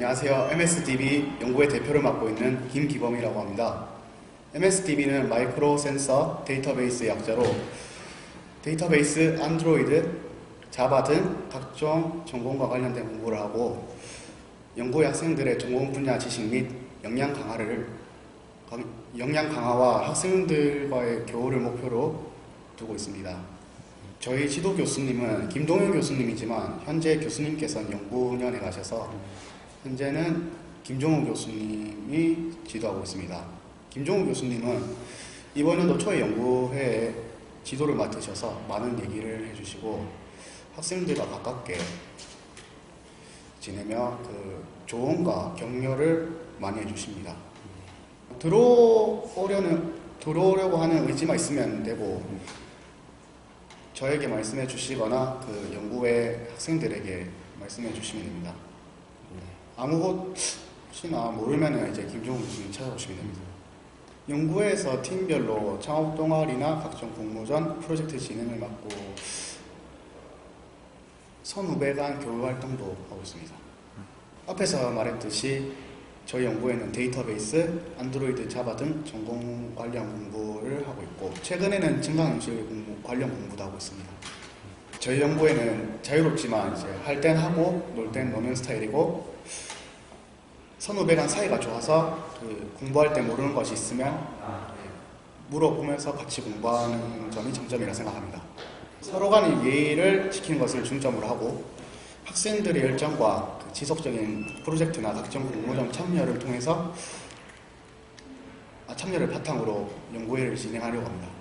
안녕하세요. MSDB 연구의 대표를 맡고 있는 김기범이라고 합니다. MSDB는 마이크로 센서 데이터베이스의 약자로 데이터베이스, 안드로이드, 자바 등 각종 전공과 관련된 공부를 하고 연구의 학생들의 전공 분야 지식 및 역량 강화를 역량 강화와 학생들과의 교우를 목표로 두고 있습니다. 저희 지도 교수님은 김동현 교수님이지만 현재 교수님께서는 연구년에 가셔서 현재는 김종우 교수님이 지도하고 있습니다. 김종우 교수님은 이번 연도 초에 연구회에 지도를 맡으셔서 많은 얘기를 해주시고 학생들과 가깝게 지내며 그 조언과 격려를 많이 해주십니다. 들어오려는 들어오려고 하는 의지만 있으면 되고 저에게 말씀해 주시거나 그 연구회 학생들에게 말씀해 주시면 됩니다. 아무 혹시나 모르면 이제 김종훈 교수님 찾아오시면 됩니다. 연구회에서 팀별로 창업 동아리나 각종 공모전 프로젝트 진행을 맡고 선후배 간 교류 활동도 하고 있습니다. 앞에서 말했듯이 저희 연구회는 데이터베이스, 안드로이드, 자바 등 전공 관련 공부를 하고 있고 최근에는 증강현실 공부, 관련 공부도 하고 있습니다. 저희 연구회는 자유롭지만 이제 할 땐 하고 놀 땐 노는 스타일이고 선후배 간 사이가 좋아서 그 공부할 때 모르는 것이 있으면 물어보면서 같이 공부하는 점이 장점이라 생각합니다. 서로 간의 예의를 지키는 것을 중점으로 하고 학생들의 열정과 그 지속적인 프로젝트나 각종 공모전 참여를 통해서 아, 참여를 바탕으로 연구회를 진행하려고 합니다.